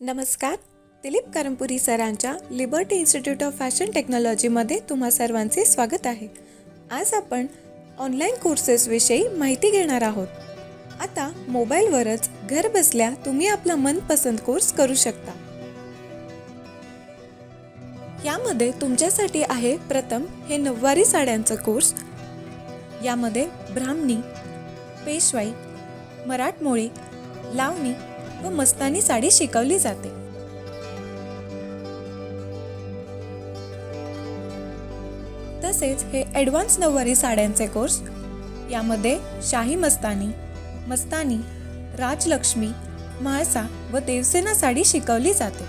नमस्कार. दिलीप करमपुरी सरांच्या liberty institute of fashion टेक्नॉलॉजीमध्ये तुम्हा सर्वांचे स्वागत आहे. आज आपण ऑनलाईन कोर्सेसविषयी माहिती घेणार आहोत. आता मोबाईलवरच घर बसल्या तुम्ही आपला मनपसंत कोर्स करू शकता. यामध्ये तुमच्यासाठी आहे प्रथम हे नऊवारी साड्यांचं कोर्स यामध्ये ब्राह्मणी पेशवाई मराठमोळी लावणी व मस्तानी साडी शिकवली जाते. तसेच हे ॲडव्हान्स नऊवारी साड्यांचे कोर्स यामध्ये शाही मस्तानी मस्तानी राजलक्ष्मी म्हाळसा व देवसेना साडी शिकवली जाते.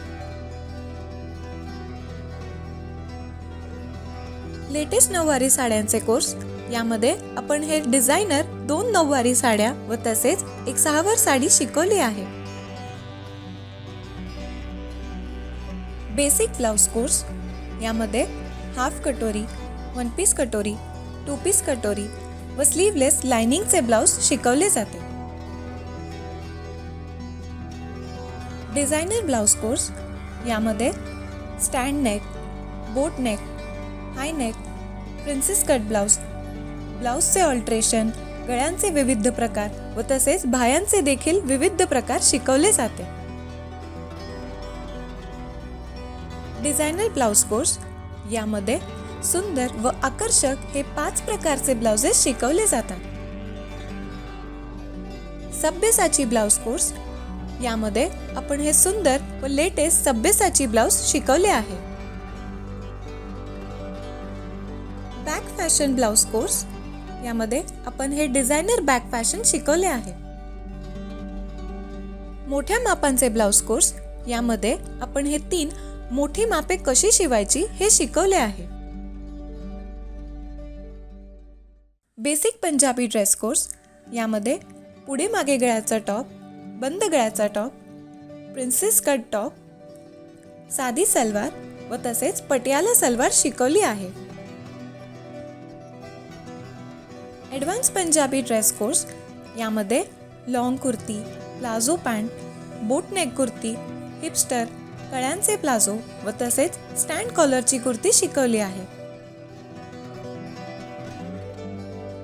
लेटेस्ट नऊवारी साड्यांचे कोर्स यामध्ये आपण हे डिझायनर दोन नऊवारी साड्या व तसेच एक सहावार साडी शिकवली आहे. बेसिक ब्लाऊज कोर्स यामध्ये हाफ कटोरी वन पीस कटोरी टू पीस कटोरी व स्लीवलेस लाइनिंगचे ब्लाऊज शिकवले जाते. डिझायनर ब्लाऊज कोर्स यामध्ये स्टँड नेक बोट नेक हाय neck princess cut blouse ब्लाऊजचे alteration गळ्यांचे विविध प्रकार व तसेच भायांचे देखील विविध प्रकार शिकवले जाते. Designer blouse course. यामध्ये सुंदर व आकर्षक हे पाच प्रकारचे ब्लाउजेस शिकवले जातात. सभ्यसाची ब्लाउज कोर्स. यामध्ये आपण हे सुंदर व लेटेस्ट सभ्यसाची ब्लाउज शिकवले आहे. Back fashion blouse course. यामध्ये आपण हे डिझायनर बॅक फॅशन शिकवले आहे. मोठ्या मापांचे ब्लाउज कोर्स. यामध्ये आपण हे तीन मोठी मापे कशी शिवायची हे शिकवले आहे. बेसिक पंजाबी ड्रेस कोर्स यामध्ये पुढे मागे गळ्याचा टॉप बंद गळ्याचा टॉप प्रिन्सेस कट टॉप साधी सलवार व तसेच पटियाला सलवार शिकवली आहे. ॲडव्हान्स पंजाबी ड्रेस कोर्स यामध्ये long kurti palazzo pant boat neck kurti hipster कळ्यांचे palazzo व तसेच स्टँड कॉलरची कुर्ती शिकवली आहे.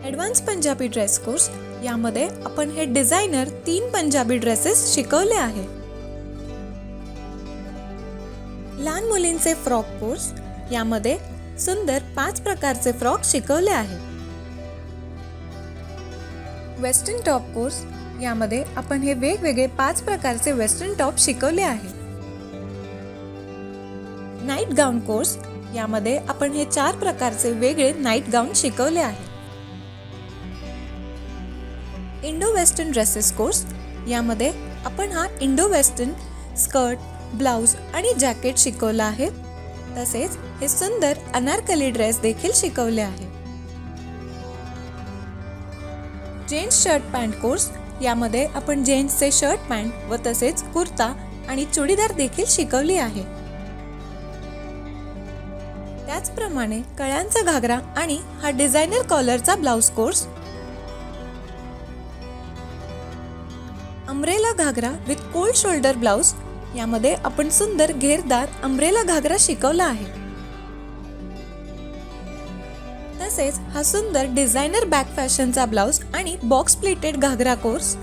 ॲडव्हान्स पंजाबी ड्रेस कोर्स यामध्ये आपण हे डिझायनर तीन पंजाबी ड्रेसेस शिकवले आहे. लहान मुलींचे फ्रॉक कोर्स यामध्ये सुंदर पाच प्रकारचे फ्रॉक शिकवले आहे. वेस्टर्न टॉप कोर्स यामध्ये आपण हे वेगवेगळे पाच प्रकारचे वेस्टर्न टॉप शिकवले आहे. नाईट गाऊन कोर्स यामध्ये आपण हे चार प्रकारचे वेगळे नाईट गाऊन शिकवले आहे इंडो वेस्टर्न ड्रेसेस कोर्स यामध्ये आपण हा इंडो वेस्टर्न स्कर्ट ब्लाऊज आणि जॅकेट शिकवला आहे. तसेच हे सुंदर अनारकली ड्रेस देखील शिकवले आहे. जेंट्स शर्ट पॅन्ट कोर्स यामध्ये आपण जेंट्सचे शर्ट पॅन्ट व तसेच कुर्ता आणि चुडीदार देखील शिकवली आहे. त्याचप्रमाणे कळ्यांचा घागरा आणि हा designer कॉलरचा blouse course. Umbrella ghagra with cold shoulder blouse यामध्ये आपण सुंदर घेरदार अम्ब्रेला घागरा शिकवला आहे. तसेच हा सुंदर डिझायनर बॅक फॅशनचा ब्लाउज आणि बॉक्स प्लेटेड घागरा कोर्स.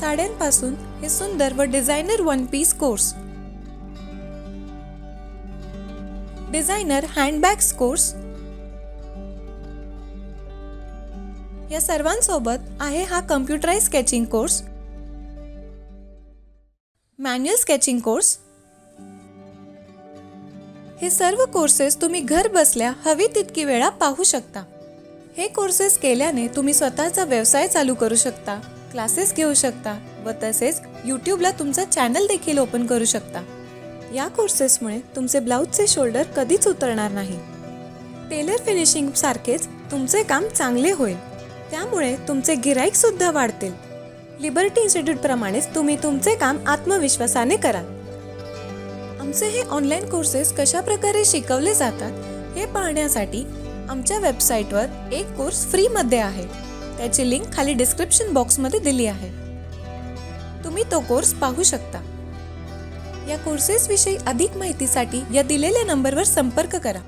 साड्यांपासून हे सुंदर व designer one piece course. Designer handbags course या सर्वांसोबत आहे हा computerise sketching course manual sketching course. हे सर्व कोर्सेस तुम्ही घर बसल्या हवी तितकी वेळा पाहू शकता. हे कोर्सेस केल्याने तुम्ही स्वतःचा व्यवसाय चालू करू शकता क्लासेस घेऊ शकता व तसेच यूट्यूबला तुमचा चॅनल देखील ओपन करू शकता. या कोर्सेसमुळे तुमचे ब्लाऊजचे शोल्डर कधीच उतरणार नाही. टेलर फिनिशिंग सारखेच तुमचे काम चांगले होईल. त्यामुळे तुमचे गिराईक सुद्धा वाढतील. लिबर्टी इन्स्टिट्यूट प्रमाणेच तुम्ही तुमचे काम आत्मविश्वासाने करा. आमचे हे ऑनलाईन कोर्सेस कशा प्रकारे शिकवले जातात हे पाहण्यासाठी आमच्या वेबसाईटवर एक कोर्स फ्रीमध्ये आहे. त्याची लिंक खाली डिस्क्रिप्शन बॉक्समध्ये दिली आहे. तुम्ही तो कोर्स पाहू शकता. या कोर्सेसविषयी अधिक माहितीसाठी या दिलेल्या नंबरवर संपर्क करा.